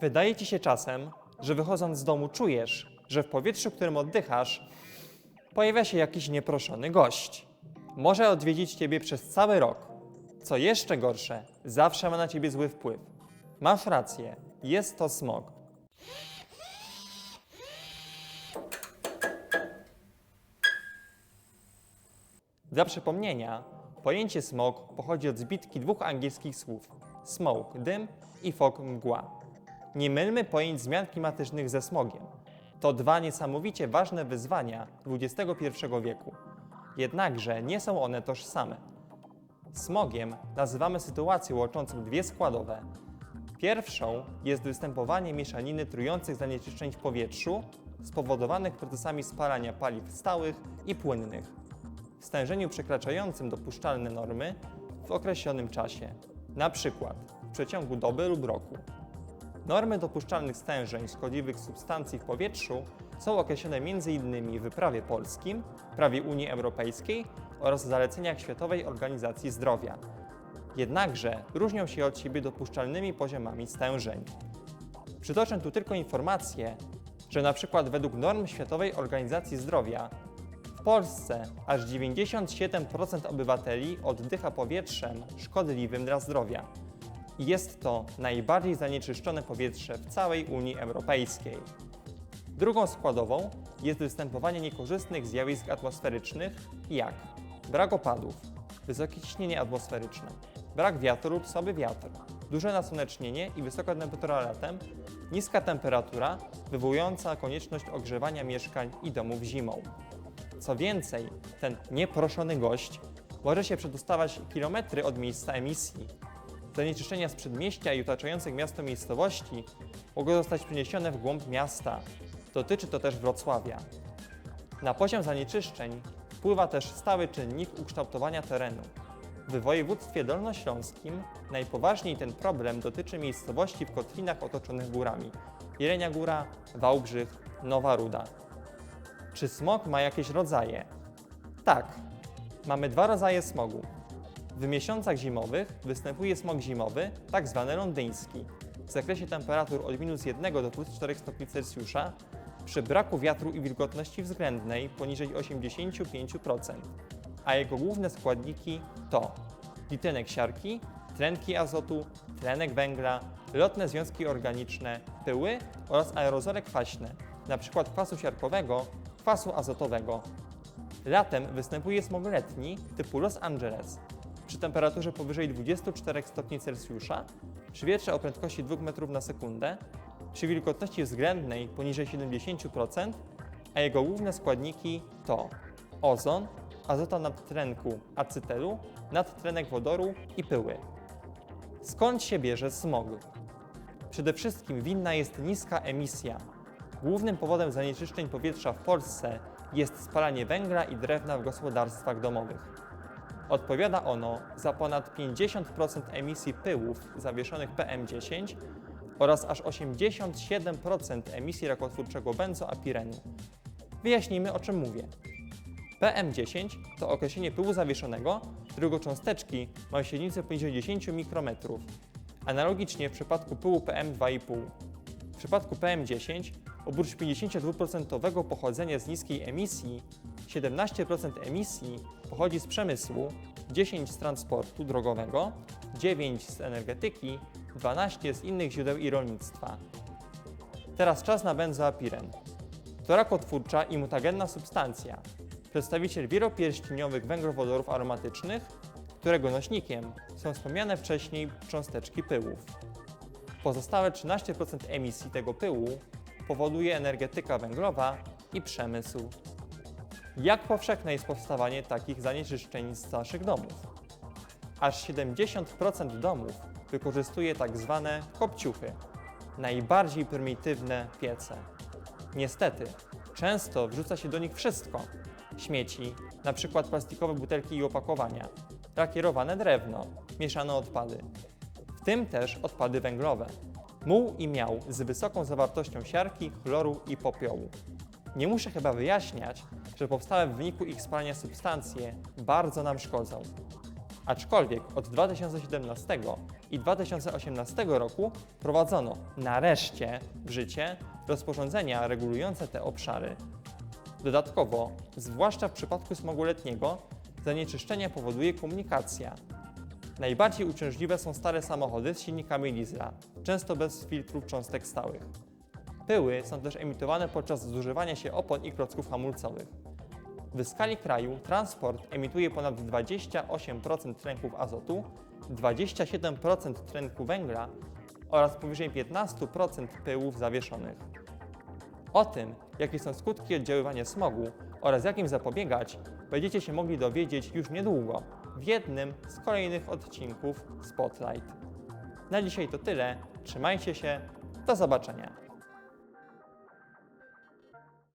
Wydaje ci się czasem, że wychodząc z domu czujesz, że w powietrzu, którym oddychasz, pojawia się jakiś nieproszony gość. Może odwiedzić ciebie przez cały rok. Co jeszcze gorsze, zawsze ma na ciebie zły wpływ. Masz rację, jest to smog. Dla przypomnienia, pojęcie smog pochodzi od zbitki dwóch angielskich słów smoke dym i fog mgła. Nie mylmy pojęć zmian klimatycznych ze smogiem. To dwa niesamowicie ważne wyzwania XXI wieku. Jednakże nie są one tożsame. Smogiem nazywamy sytuację łączącą dwie składowe. Pierwszą jest występowanie mieszaniny trujących zanieczyszczeń w powietrzu spowodowanych procesami spalania paliw stałych i płynnych w stężeniu przekraczającym dopuszczalne normy w określonym czasie, przykład w przeciągu doby lub roku. Normy dopuszczalnych stężeń szkodliwych substancji w powietrzu są określone m.in. w prawie polskim, prawie Unii Europejskiej oraz zaleceniach Światowej Organizacji Zdrowia. Jednakże różnią się od siebie dopuszczalnymi poziomami stężeń. Przytoczę tu tylko informację, że przykład według norm Światowej Organizacji Zdrowia w Polsce aż 97% obywateli oddycha powietrzem szkodliwym dla zdrowia. Jest to najbardziej zanieczyszczone powietrze w całej Unii Europejskiej. Drugą składową jest występowanie niekorzystnych zjawisk atmosferycznych, jak brak opadów, wysokie ciśnienie atmosferyczne, brak wiatru lub słaby wiatr, duże nasłonecznienie i wysoka temperatura latem, niska temperatura wywołująca konieczność ogrzewania mieszkań i domów zimą. Co więcej, ten nieproszony gość może się przedostawać kilometry od miejsca emisji. Zanieczyszczenia z przedmieścia i otaczających miasto miejscowości mogą zostać przeniesione w głąb miasta. Dotyczy to też Wrocławia. Na poziom zanieczyszczeń wpływa też stały czynnik ukształtowania terenu. W województwie dolnośląskim najpoważniej ten problem dotyczy miejscowości w kotlinach otoczonych górami. Jelenia Góra, Wałbrzych, Nowa Ruda. Czy smog ma jakieś rodzaje? Tak, mamy dwa rodzaje smogu. W miesiącach zimowych występuje smog zimowy, tak zwany londyński, w zakresie temperatur od minus 1 do plus 4 stopni Celsjusza, przy braku wiatru i wilgotności względnej poniżej 85%, a jego główne składniki to dwutlenek siarki, tlenki azotu, tlenek węgla, lotne związki organiczne, pyły oraz aerozole kwaśne, np. kwasu siarkowego, kwasu azotowego. Latem występuje smog letni typu Los Angeles przy temperaturze powyżej 24 stopni Celsjusza, przy wietrze o prędkości 2 metrów na sekundę, przy wilgotności względnej poniżej 70%, a jego główne składniki to ozon, azota nadtlenku acetylu, nadtlenek wodoru i pyły. Skąd się bierze smog? Przede wszystkim winna jest niska emisja. Głównym powodem zanieczyszczeń powietrza w Polsce jest spalanie węgla i drewna w gospodarstwach domowych. Odpowiada ono za ponad 50% emisji pyłów zawieszonych PM10 oraz aż 87% emisji rakotwórczego benzoapirenu. Wyjaśnijmy o czym mówię. PM10 to określenie pyłu zawieszonego, którego cząsteczki mają średnicę poniżej 10 mikrometrów. Analogicznie w przypadku pyłu PM2,5. W przypadku PM10 oprócz 52% pochodzenia z niskiej emisji, 17% emisji pochodzi z przemysłu, 10 z transportu drogowego, 9 z energetyki, 12 z innych źródeł i rolnictwa. Teraz czas na benzoapiren. To rakotwórcza i mutagenna substancja, przedstawiciel wielopierścieniowych węglowodorów aromatycznych, którego nośnikiem są wspomniane wcześniej cząsteczki pyłów. Pozostałe 13% emisji tego pyłu powoduje energetyka węglowa i przemysł. Jak powszechne jest powstawanie takich zanieczyszczeń z naszych domów? Aż 70% domów wykorzystuje tak zwane kopciuchy, najbardziej prymitywne piece. Niestety, często wrzuca się do nich wszystko: śmieci, np. plastikowe butelki i opakowania, lakierowane drewno, mieszane odpady, w tym też odpady węglowe, muł i miał z wysoką zawartością siarki, chloru i popiołu. Nie muszę chyba wyjaśniać, że powstałe w wyniku ich spalania substancje bardzo nam szkodzą. Aczkolwiek od 2017 i 2018 roku prowadzono nareszcie w życie rozporządzenia regulujące te obszary. Dodatkowo, zwłaszcza w przypadku smogu letniego, zanieczyszczenia powoduje komunikacja. Najbardziej uciążliwe są stare samochody z silnikami diesla, często bez filtrów cząstek stałych. Pyły są też emitowane podczas zużywania się opon i klocków hamulcowych. W skali kraju transport emituje ponad 28% tlenków azotu, 27% tlenku węgla oraz powyżej 15% pyłów zawieszonych. O tym, jakie są skutki oddziaływania smogu oraz jak im zapobiegać, będziecie się mogli dowiedzieć już niedługo w jednym z kolejnych odcinków Spotlight. Na dzisiaj to tyle. Trzymajcie się. Do zobaczenia.